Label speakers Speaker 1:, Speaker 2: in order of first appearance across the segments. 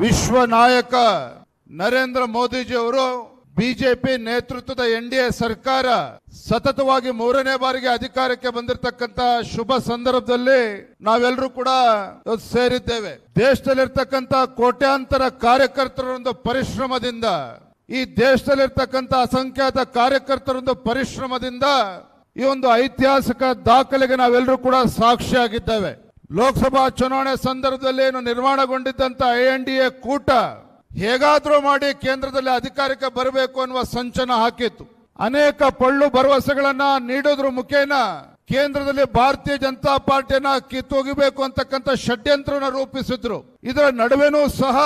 Speaker 1: ವಿಶ್ವ ನಾಯಕ ನರೇಂದ್ರ ಮೋದಿಜಿ ಅವರು ಬಿಜೆಪಿ ನೇತೃತ್ವದ ಎನ್ ಡಿ ಎ ಸರ್ಕಾರ ಸತತವಾಗಿ ಮೂರನೇ ಬಾರಿಗೆ ಅಧಿಕಾರಕ್ಕೆ ಬಂದಿರತಕ್ಕಂತ ಶುಭ ಸಂದರ್ಭದಲ್ಲಿ ನಾವೆಲ್ಲರೂ ಕೂಡ ಸೇರಿದ್ದೇವೆ. ದೇಶದಲ್ಲಿರ್ತಕ್ಕಂತ ಕೋಟ್ಯಾಂತರ ಕಾರ್ಯಕರ್ತರೊಂದು ಪರಿಶ್ರಮದಿಂದ, ಈ ದೇಶದಲ್ಲಿರ್ತಕ್ಕಂತ ಅಸಂಖ್ಯಾತ ಕಾರ್ಯಕರ್ತರೊಂದು ಪರಿಶ್ರಮದಿಂದ ಈ ಒಂದು ಐತಿಹಾಸಿಕ ದಾಖಲೆಗೆ ನಾವೆಲ್ಲರೂ ಕೂಡ ಸಾಕ್ಷಿಯಾಗಿದ್ದೇವೆ. ಲೋಕಸಭಾ ಚುನಾವಣೆ ಸಂದರ್ಭದಲ್ಲಿ ಏನು ನಿರ್ಮಾಣಗೊಂಡಿದ್ದಂತ ಐ ಎನ್ ಡಿ ಎ ಕೂಟ ಹೇಗಾದ್ರೂ ಮಾಡಿ ಕೇಂದ್ರದಲ್ಲಿ ಅಧಿಕಾರಕ್ಕೆ ಬರಬೇಕು ಅನ್ನುವ ಸಂಚನ ಹಾಕಿತ್ತು. ಅನೇಕ ಪಳ್ಳು ಭರವಸೆಗಳನ್ನ ನೀಡೋದ್ರ ಮುಖೇನ ಕೇಂದ್ರದಲ್ಲಿ ಭಾರತೀಯ ಜನತಾ ಪಾರ್ಟಿಯನ್ನ ಕಿತ್ತೊಗಿಬೇಕು ಅಂತಕ್ಕಂಥ ಷಡ್ಯಂತ್ರನ ರೂಪಿಸಿದ್ರು. ಇದರ ನಡುವೆನೂ ಸಹ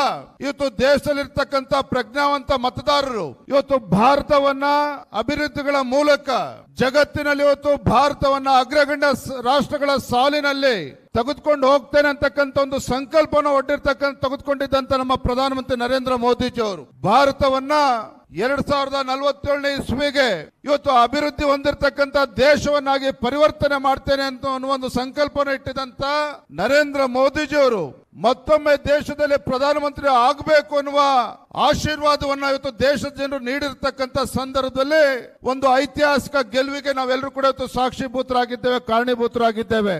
Speaker 1: ಇವತ್ತು ದೇಶದಲ್ಲಿರ್ತಕ್ಕಂಥ ಪ್ರಜ್ಞಾವಂತ ಮತದಾರರು ಇವತ್ತು ಭಾರತವನ್ನ ಅಭಿವೃದ್ಧಿಗಳ ಮೂಲಕ ಜಗತ್ತಿನಲ್ಲಿ ಇವತ್ತು ಭಾರತವನ್ನ ಅಗ್ರಗಣ್ಯ ರಾಷ್ಟ್ರಗಳ ಸಾಲಿನಲ್ಲಿ ತೆಗೆದುಕೊಂಡು ಹೋಗ್ತೇನೆ ಅಂತಕ್ಕಂಥ ಒಂದು ಸಂಕಲ್ಪನ ಒಡ್ಡಿರ್ತಕ್ಕಂಥ ತೆಗೆದುಕೊಂಡಿದ್ದಂತ ನಮ್ಮ ಪ್ರಧಾನಮಂತ್ರಿ ನರೇಂದ್ರ ಮೋದಿಜಿ ಅವರು ಭಾರತವನ್ನ ಎರಡ್ ಸಾವಿರದ ನಲವತ್ತೇಳನೇ ಇಸ್ವಿಗೆ ಇವತ್ತು ಅಭಿವೃದ್ಧಿ ಹೊಂದಿರತಕ್ಕಂತ ದೇಶವನ್ನಾಗಿ ಪರಿವರ್ತನೆ ಮಾಡ್ತೇನೆ ಅಂತ ಒಂದು ಸಂಕಲ್ಪನ ಇಟ್ಟಿದಂತ ನರೇಂದ್ರ ಮೋದಿಜಿ ಅವರು ಮತ್ತೊಮ್ಮೆ ದೇಶದಲ್ಲಿ ಪ್ರಧಾನಮಂತ್ರಿ ಆಗಬೇಕು ಅನ್ನುವ ಆಶೀರ್ವಾದವನ್ನು ಇವತ್ತು ದೇಶದ ಜನರು ನೀಡಿರ್ತಕ್ಕಂಥ ಸಂದರ್ಭದಲ್ಲಿ ಒಂದು ಐತಿಹಾಸಿಕ ಗೆಲುವಿಗೆ ನಾವೆಲ್ಲರೂ ಕೂಡ ಇವತ್ತು ಸಾಕ್ಷಿಭೂತರಾಗಿದ್ದೇವೆ, ಕಾರಣೀಭೂತರಾಗಿದ್ದೇವೆ.